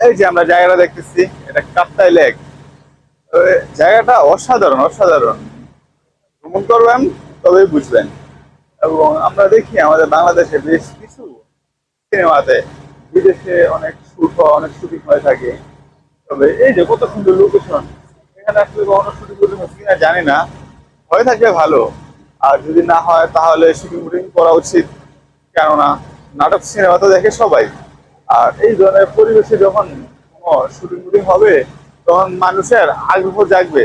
এই যে আমরা জায়গাটা দেখতেছি, এটা কাপ্তাই লেক। জায়গাটা অসাধারণ অসাধারণ। ভ্রমণ করবেন, তবেই বুঝবেন। এবং আমরা দেখি আমাদের বাংলাদেশে বেশ কিছু সিনেমাতে বিদেশে অনেক শুট অনেক শুটিং হয়ে থাকে। তবে এই যে কত সুন্দর লোকেশন এখানে আসলে কখনো শুটিং করতে হচ্ছে কিনা জানি না। হয়ে থাকলে ভালো। আর যদি না হয়, তাহলে শুটিং করা উচিত। কেননা, নাটক সিনেমা তো দেখে সবাই। আর এই ধরনের পরিবেশে যখন শুটিং ফুটিং হবে, তখন মানুষের আগ্রহ জাগবে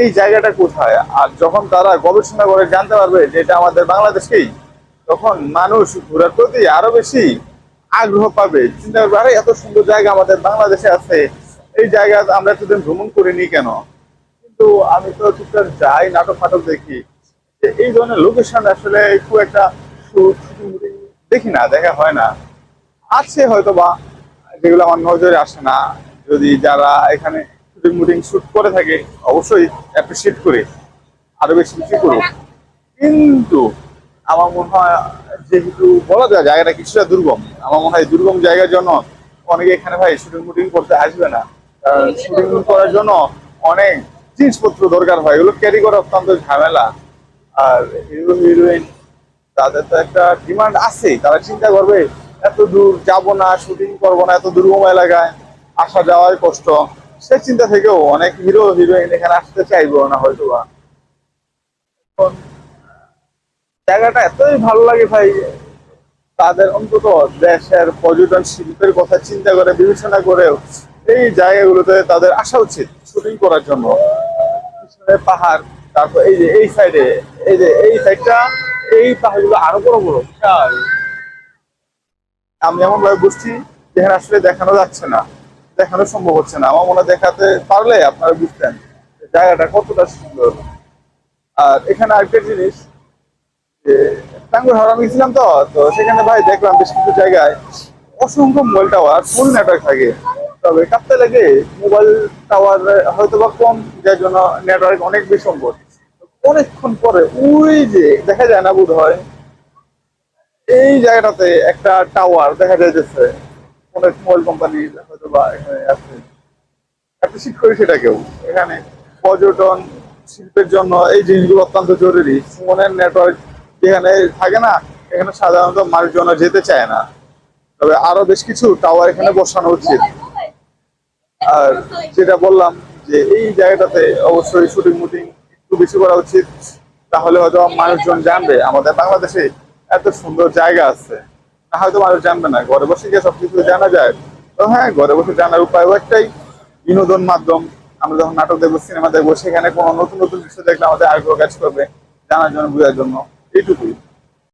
এই জায়গাটা কোথায়। আর যখন তারা গবেষণা করে জানতে পারবে যে এটা আমাদের বাংলাদেশেই, তখন মানুষ ঘোরার প্রতি আরও বেশি আগ্রহ পাবে। চিন্তা করবে, আরে, এত সুন্দর জায়গা আমাদের বাংলাদেশে আছে, এই জায়গা আমরা এতদিন ভ্রমণ করিনি কেন? কিন্তু আমি তো টুকটাক যাই, নাটক ফাটক দেখি। এই ধরনের লোকেশন আসলে খুব একটা দেখি না, দেখা হয় না। আছে হয়তো বা যেগুলো আমার নজরে আসে না। যদি যারা এখানে শুটিং মুটিং শুট করে থাকে, অবশ্যই অ্যাপ্রিসিয়েট করে, আরও বেশি বেশি করুক। কিন্তু আমার মনে হয় যেহেতু বলা যায় জায়গাটা কিছুটা দুর্গম, আমার মনে হয় দুর্গম জায়গার জন্য অনেকে এখানে ভাই শুটিং মুটিং করতে আসবে না। শুটিং করার জন্য অনেক জিনিসপত্র দরকার হয়, এগুলো ক্যারি করা অত্যন্ত ঝামেলা। আর হিরো হিরোইন, তাদের তো একটা ডিমান্ড আছেই, তারা চিন্তা করবে এত দূর যাব না শুটিং করব না, এত দুর্গম এলাকায় আসা যাওয়াই কষ্ট। সে চিন্তা থেকেও অনেক হিরো হিরোইন এখানে আসতে চাইব না হয়তো বা। জায়গাটা এতই ভালো লাগে ভাই, তাদের অন্তত দেশের পর্যটন শিল্পের কথা চিন্তা করে, বিবেচনা করেও এই জায়গাগুলোতে তাদের আসা উচিত শুটিং করার জন্য। পাহাড়, তারপর এই যে এই সাইডে এই যে এই সাইডটা এই পাহাড়গুলো আরও বড় বড়। আমি এমন ভাবে বুঝছি যেখানে আসলে দেখানো যাচ্ছে না, দেখানো সম্ভব হচ্ছে না। আমার মনে দেখাতে পারলে আপনারা বুঝতেন জায়গাটা কতটা সুন্দর। আর এখানে আরেকটা জিনিস, যে টাঙ্গুর হাওড় গেছিলাম তো তো সেখানে ভাই দেখলাম বেশ কিছু জায়গায় অসংখ্য মোবাইল টাওয়ার, ফুল নেটওয়ার্ক থাকে। তবে কাঁপতে লাগে, মোবাইল টাওয়ার হয়তো বা কম, যার জন্য নেটওয়ার্ক অনেক বেশি বিসম্বর অনেকক্ষণ পরে ওই যে দেখা যায় না বোধ হয় এই জায়গাটাতে একটা টাওয়ার দেখা যাইতেছে। অনেক মোবাইল কোম্পানি হয়তো বা এখানে আছে। অ্যাপ্রিসিয়েট করি সেটাকেও এখানে পর্যটন, শিল্পের জন্য এই জিনিসগুলো অত্যন্ত জরুরি। ফোনের নেটওয়ার্ক যেখানে থাকে না, এখানে সাধারণত মানুষজন যেতে চায় না। তবে আরও বেশ কিছু টাওয়ার এখানে বসানো উচিত। আর যেটা বললাম যে এই জায়গাটাতে অবশ্যই শুটিং মুটিং একটু বেশি করা উচিত। তাহলে হয়তো মানুষজন জানবে, আমাদের বাংলাদেশে এত সুন্দর জায়গা আছে। হয়তো মানুষ জানবে না, ঘরে বসে গিয়ে সবকিছু জানা যায়। তো হ্যাঁ ঘরে বসে জানার উপায় একটাই, বিনোদন মাধ্যম। আমরা যখন নাটক দেখব, সিনেমা দেখব, সেখানে কোনো নতুন নতুন বিষয় দেখলে আমাদের আগ্রহ কাজ করবে জানার জন্য, বোঝার জন্য। এইটুকুই।